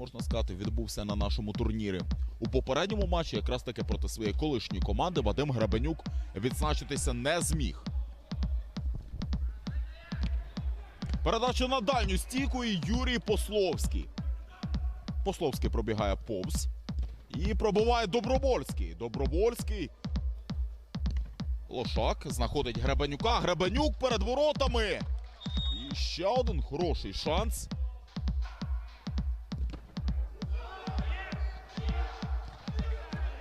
Можна сказати, відбувся на нашому турнірі. У попередньому матчі, якраз таки проти своєї колишньої команди, Вадим Гребенюк відзначитися не зміг. Передача на дальню стійку і Юрій Пословський. Пословський пробігає повз. І пробиває Добровольський. Добровольський. Лошак знаходить Гребенюка. Гребенюк перед воротами. І ще один хороший шанс.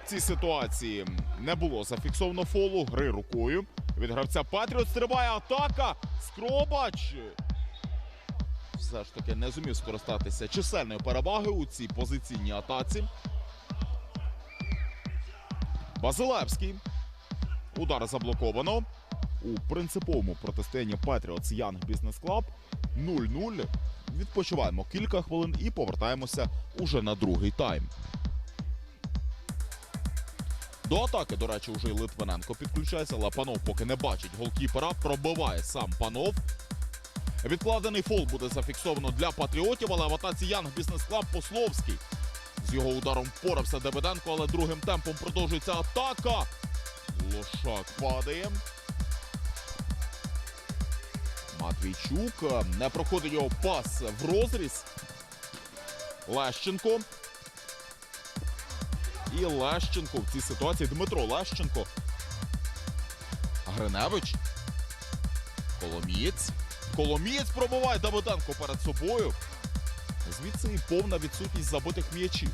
Цій ситуації не було зафіксовано фолу гри рукою. Від гравця Патріот стрибає атака. Скробач. Все ж таки не зумів скористатися чисельною перевагою у цій позиційній атаці. Базилевський. Удар заблоковано. У принциповому протистоянні Patriots Young Business Club 0-0. Відпочиваємо кілька хвилин і повертаємося уже на другий тайм. До атаки, до речі, вже й Литвиненко підключається, але панов поки не бачить голкіпера. Пробиває сам панов. Відкладений фол буде зафіксовано для патріотів, але в атаці Янг Бізнес Клаб Пословський. З його ударом впорався Дебеденко, але другим темпом продовжується атака. Лошак падає. Матвійчук е, не проходить його пас в розріз. Лещенко. І Лещенко в цій ситуації Дмитро Лещенко. Гриневич. Коломієць. Коломієць пробиває Давиденко перед собою. Звідси і повна відсутність забитих м'ячів.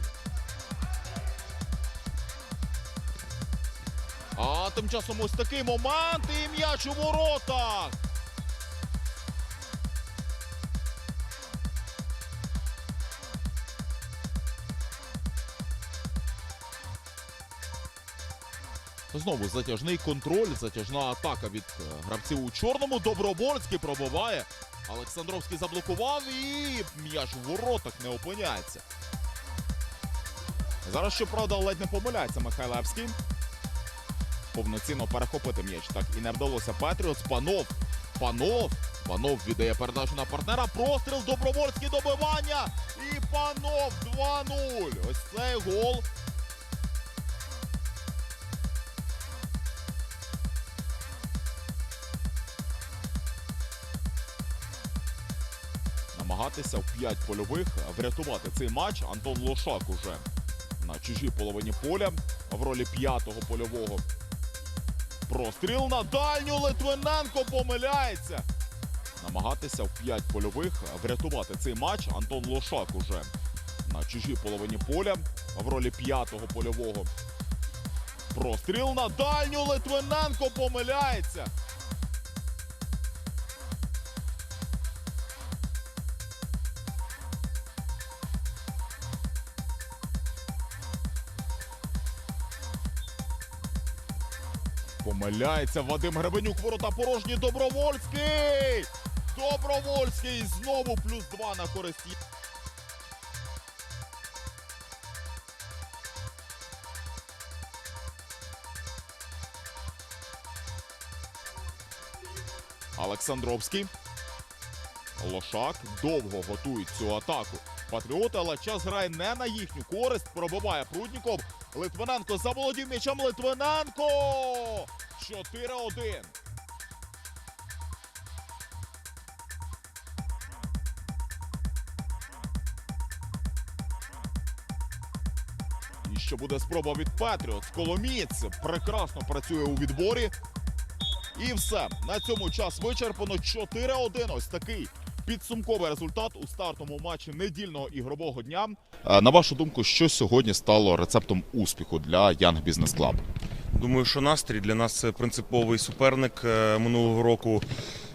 А тим часом ось такий момент і м'яч у воротах. Знову затяжний контроль, затяжна атака від е, гравців у чорному. Добровольський пробиває. Олександровський заблокував і м'яч у воротах не опиняється. Зараз, щоправда, ледь не помиляється Михайлевський. Повноцінно перехопити м'яч. Так і не вдалося Петріотс. Панов. Панов. Панов віддає передачу на партнера. Простріл Добровольський добивання. І Панов 2-0. Ось цей гол. Намагатися в 5 польових врятувати цей матч. Антон Лошак уже на чужій половині поля в ролі п'ятого польового. Простріл на дальню Литвиненко помиляється. Намагатися в 5 польових врятувати цей матч. Антон Лошак уже на чужій половині поля в ролі п'ятого польового. Простріл на дальню Литвиненко помиляється. Помиляється Вадим Гребенюк. Ворота порожні. Добровольський. Добровольський. Знову плюс два на користь. Олександровський. Лошак довго готують цю атаку. Патріоти, але час грає не на їхню користь. Пробиває Прудніков. Литвиненко заволодів м'ячем Литвиненко! 4-1. І що буде спроба від Петріотс. Коломієць прекрасно працює у відборі. І все. На цьому час вичерпано 4-1. Ось такий підсумковий результат у стартовому матчі недільного ігрового дня. На вашу думку, що сьогодні стало рецептом успіху для Young Business Club? Думаю, що настрій для нас це принциповий суперник Е, минулого року.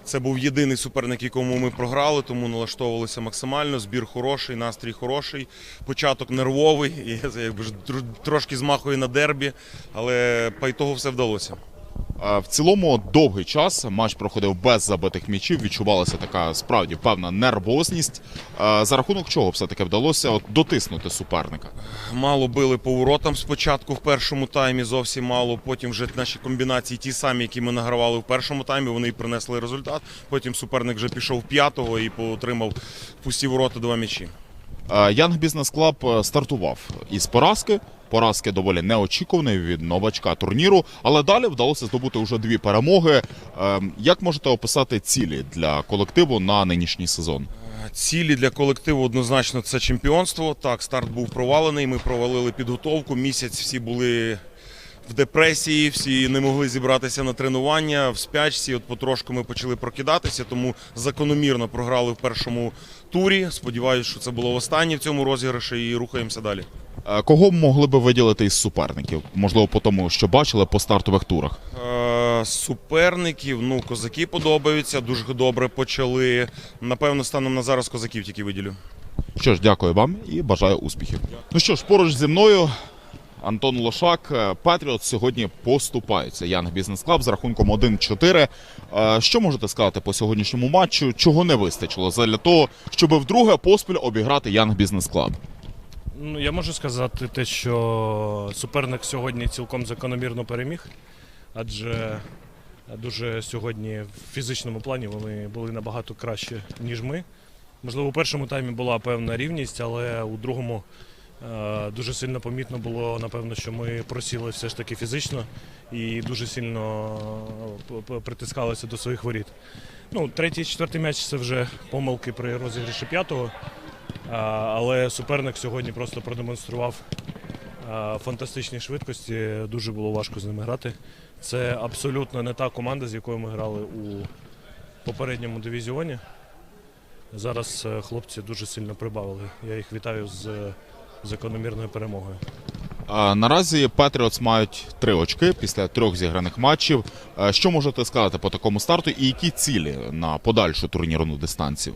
Це був єдиний суперник, якому ми програли, тому налаштовувалися максимально. Збір хороший, настрій хороший, початок нервовий. І якби трошки змахує на дербі, але по ітогу все вдалося. В цілому довгий час матч проходив без забитих м'ячів. Відчувалася така справді певна нервозність. За рахунок чого все-таки вдалося от, дотиснути суперника? Мало били по воротам спочатку в першому таймі, зовсім мало. Потім вже наші комбінації, ті самі, які ми награвали в першому таймі, вони і принесли результат. Потім суперник вже пішов п'ятого і отримав в пусті ворота два м'ячі. Е, Янг Бізнес Клаб е, стартував із поразки. Поразки доволі неочікуваної від новачка турніру, але далі вдалося здобути вже дві перемоги. Е, Як можете описати цілі для колективу на нинішній сезон? Цілі для колективу однозначно це чемпіонство. Так, старт був провалений. Ми провалили підготовку. Місяць всі були в депресії, всі не могли зібратися на тренування в спячці. От потрошку ми почали прокидатися, тому закономірно програли в першому турі. Сподіваюся, що це було останнє в цьому розіграші і рухаємося далі. Кого могли би виділити із суперників? Можливо, по тому, що бачили по стартових турах. Е, Суперників, ну, козаки подобаються, дуже добре почали. Напевно, станом на зараз козаків тільки виділю. Що ж, дякую вам і бажаю успіхів. Ну що ж, поруч зі мною Антон Лошак, е, Патріот сьогодні поступаються. Янг Бізнес Клаб з рахунком 1-4. Е, Що можете сказати по сьогоднішньому матчу? Чого не вистачило для того, щоб вдруге поспіль обіграти Янг Бізнес Клаб? Ну, я можу сказати те, що суперник сьогодні цілком закономірно переміг, адже дуже сьогодні в фізичному плані вони були набагато краще, ніж ми. Можливо, у першому таймі була певна рівність, але у другому дуже сильно помітно було, напевно, що ми просіли все ж таки фізично і дуже сильно е, притискалися до своїх воріт. Ну, третій, четвертий м'яч це вже помилки при розіграші п'ятого. Але суперник сьогодні просто продемонстрував фантастичні швидкості. Дуже було важко з ними грати. Це абсолютно не та команда, з якою ми грали у попередньому дивізіоні. Зараз е, хлопці дуже сильно прибавили. Я їх вітаю з е, закономірною перемогою. Наразі Патріотс мають три очки після трьох зіграних матчів. Що можете сказати по такому старту і які цілі на подальшу турнірну дистанцію?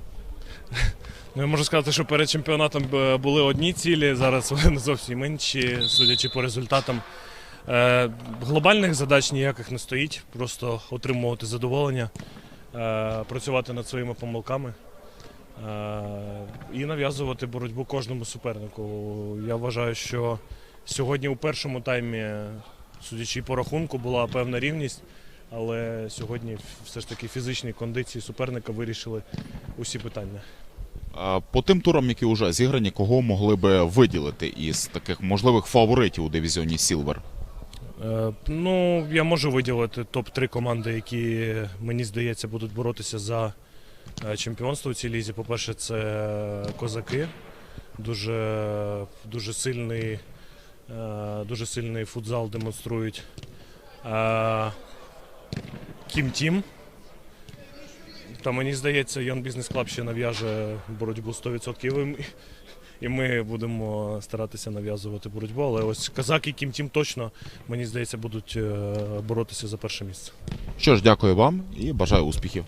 Ну, я можу сказати, що перед чемпіонатом е, були одні цілі, зараз вони зовсім інші, судячи по результатам. Е, глобальних задач ніяких не стоїть, просто отримувати задоволення, е, працювати над своїми помилками і нав'язувати боротьбу кожному супернику. Я вважаю, що сьогодні у першому таймі, судячи по рахунку, була певна рівність, але сьогодні все ж таки фізичні кондиції суперника вирішили усі питання. Е, По тим турам, які вже зіграні, кого могли би виділити із таких можливих фаворитів у дивізіоні Сілвер? Е, Ну, я можу виділити топ-3 команди, які, мені здається, будуть боротися за е, чемпіонство у цій лізі. По-перше, це козаки. Дуже, дуже сильний, е, дуже сильний футзал демонструють. Е, Кім Тім. Та мені здається, Young Business Club ще нав'яже боротьбу 100%. І ми- будемо старатися нав'язувати боротьбу. Але ось Казак і Кім Тім точно, мені здається, будуть е, боротися за перше місце. Що ж, дякую вам і бажаю успіхів.